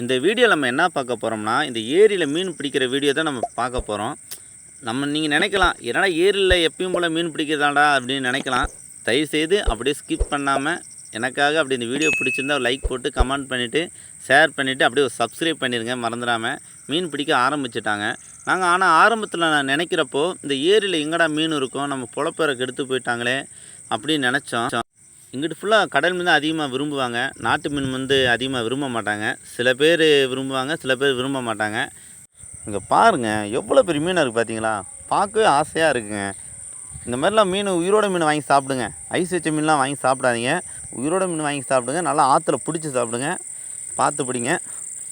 இந்த வீடியோ நம்ம என்ன பார்க்க போகிறோம்னா இந்த ஏரியில் மீன் பிடிக்கிற வீடியோ தான் நம்ம பார்க்க போகிறோம் நம்ம நீங்கள் நினைக்கலாம் என்னடா ஏரியில் எப்பயும் போல் மீன் பிடிக்கிறதாடா அப்படின்னு நினைக்கலாம். தயவுசெய்து அப்படியே ஸ்கிப் பண்ணாமல் எனக்காக அப்படி இந்த வீடியோ பிடிச்சிருந்தா லைக் போட்டு கமெண்ட் பண்ணிவிட்டு ஷேர் பண்ணிவிட்டு அப்படியே ஒரு சப்ஸ்கிரைப் பண்ணிடுங்க மறந்துடாமல் மீன் பிடிக்க ஆரம்பிச்சிட்டாங்க. நாங்கள் ஆனால் ஆரம்பத்தில் நான் நினைக்கிறப்போ இந்த ஏரியில் எங்கடா மீன் இருக்கும் நம்ம புலப்பெற கெடுத்து போயிட்டாங்களே அப்படின்னு நினச்சோம். இங்கிட்டு ஃபுல்லாக கடல் மீன் தான் அதிகமாக விரும்புவாங்க. நாட்டு மீன் வந்து அதிகமாக விரும்ப மாட்டாங்க. சில பேர் விரும்புவாங்க சில பேர் விரும்ப மாட்டாங்க. இங்கே பாருங்கள் எவ்வளோ பெரிய மீன் இருக்குது பார்த்தீங்களா பார்க்கவே ஆசையாக இருக்குங்க. இந்த மாதிரிலாம் மீன் உயிரோட மீன் வாங்கி சாப்பிடுங்க. ஐஸ் வச்ச மீன்லாம் வாங்கி சாப்பிடாதீங்க. உயிரோட மீன் வாங்கி சாப்பிடுங்க. நல்லா ஆற்றுல பிடிச்சி சாப்பிடுங்க. பார்த்து பிடிங்க.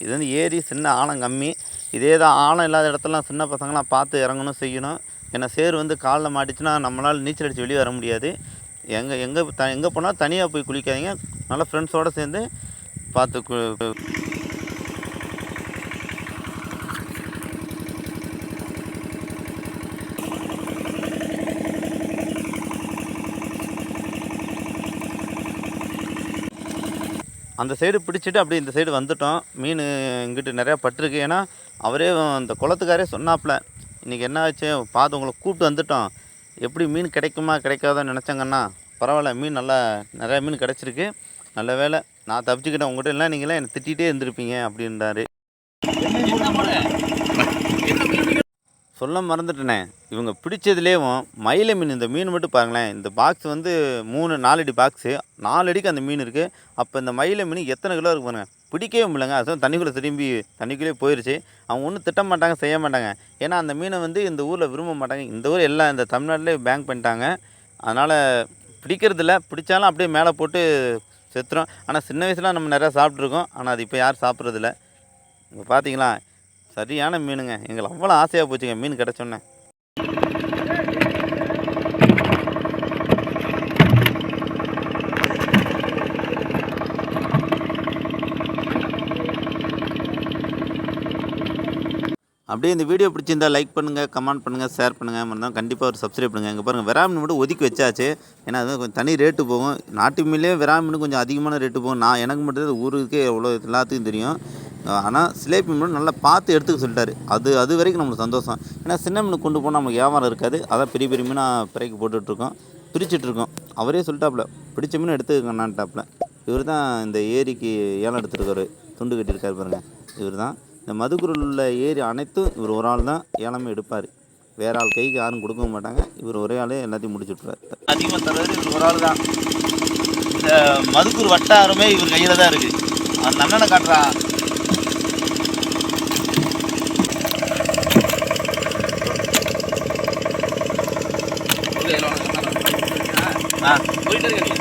இது வந்து ஏரி சின்ன ஆழம் கம்மி. இதே தான் ஆழம் இல்லாத இடத்துலலாம் சின்ன பசங்களாம் பார்த்து இறங்கணும் செய்யணும். ஏன்னா சேர் வந்து காலில் மாட்டிச்சுன்னா நம்மளால் நீச்சல் அடித்து வெளியே வர முடியாது. எங்கே எங்கே த எங்கே போனால் தனியாக போய் குளிக்காதீங்க. நல்லா ஃப்ரெண்ட்ஸோடு சேர்ந்து பார்த்து கு அந்த சைடு பிடிச்சிட்டு அப்படியே இந்த சைடு வந்துட்டோம். மீன் இங்கிட்டு நிறையா பட்டிருக்கு. ஏன்னா அவரே அந்த குளத்துக்காரே சொன்னாப்புல இன்றைக்கி என்ன ஆச்சு? பார்த்து உங்களை கூப்பிட்டு வந்துட்டோம். எப்படி மீன் கிடைக்குமா கிடைக்காதான்னு நினச்சாங்கன்னா பரவாயில்ல மீன் நல்லா நிறையா மீன் கிடச்சிருக்கு. நல்ல வேலை நான் தப்பிச்சுக்கிட்டேன். உங்கள்கிட்ட இல்லை நீங்களே என்னை திட்டிகிட்டே இருந்திருப்பீங்க அப்படின்றாரு. சொல்ல மறந்துட்டேனே இவங்க பிடிச்சதுலேயும் மயில மீன் இந்த மீன் மட்டும் பாருங்களேன். இந்த பாக்ஸ் வந்து மூணு நாலடி பாக்ஸு நாலு அடிக்கு அந்த மீன் இருக்குது அப்போ இந்த மயில மீன் எத்தனை கிலோ இருக்கு பாருங்க. பிடிக்கவே முடியலங்க. அதுவும் தண்ணிக்குள்ளே திரும்பி தண்ணிக்குள்ளேயே போயிடுச்சு அவங்க ஒன்றும் திட்ட மாட்டாங்க செய்ய மாட்டாங்க. ஏன்னா அந்த மீனை வந்து இந்த ஊரில் விரும்ப மாட்டாங்க. இந்த ஊர் எல்லாம் இந்த தமிழ்நாட்டிலே பேங்க் பண்ணிட்டாங்க. அதனால் பிடிக்கிறதில்ல. பிடிச்சாலும் அப்படியே மேலே போட்டு செத்துரும். ஆனால் சின்ன வயசில் நம்ம நிறையா சாப்பிட்ருக்கோம் ஆனால் அது இப்போ யாரும் சாப்பிட்றதில்ல. இப்போ பார்த்தீங்களா சரியான மீனுங்க. எங்களுக்கு அவ்வளோ ஆசையாக போச்சுங்க மீன் கிடச்சோன்னே. அப்படியே இந்த வீடியோ பிடிச்சிருந்தா லைக் பண்ணுங்கள் கமெண்ட் பண்ணுங்கள் ஷேர் பண்ணுங்கள் மறந்தால் கண்டிப்பாக ஒரு சப்ஸ்கிரைப் பண்ணுங்கள் இங்கே பாருங்கள் விராமின் மட்டும் ஒதுக்கி வச்சாச்சு. ஏன்னா அது கொஞ்சம் தனி ரேட்டு போகும். நாட்டு மீன்லேயே விராமின் கொஞ்சம் அதிகமான ரேட்டு போகும். நான் எனக்கு மட்டும் ஊருக்கு எவ்வளோ எல்லாத்துக்கும் தெரியும். ஆனால் சிலேபி மீன் நல்லா பார்த்து எடுத்துக்க சொல்லிட்டாரு. அது அது வரைக்கும் நம்மளுக்கு சந்தோஷம். ஏன்னா சின்ன மீன் கொண்டு போனால் நமக்கு வியாபாரம் இருக்காது. அதான் பெரிய பெரிய மீனாக பிறைக்கு போட்டுட்ருக்கோம். பிரிச்சுட்ருக்கோம். அவரே சொல்லிட்டாப்புல பிடிச்ச மீன் எடுத்துக்கண்ணான்ட்டாப்புல இவர் தான் இந்த ஏரிக்கு ஏலம் எடுத்துருக்காரு. துண்டு கட்டியிருக்காரு பாருங்கள் இவர் தான் இந்த மதுக்குருள் உள்ள ஏரி அனைத்தும் இவர் ஒரு ஆள் தான். ஏலமே எடுப்பார். வேற ஆள் கைக்கு யாரும் கொடுக்கவும் மாட்டாங்க. இவர் ஒரே ஆளே எல்லாத்தையும் முடிச்சு விட்ருவார் அதிகமாக தர்றாரு இவர் ஒரு ஆள் தான். இந்த மதுக்கூர் வட்டாரமே இவர் கையில் தான் இருக்குது அந்த அண்ணனை காட்டுறா. ஆ. போயிட்டு இருக்க நீ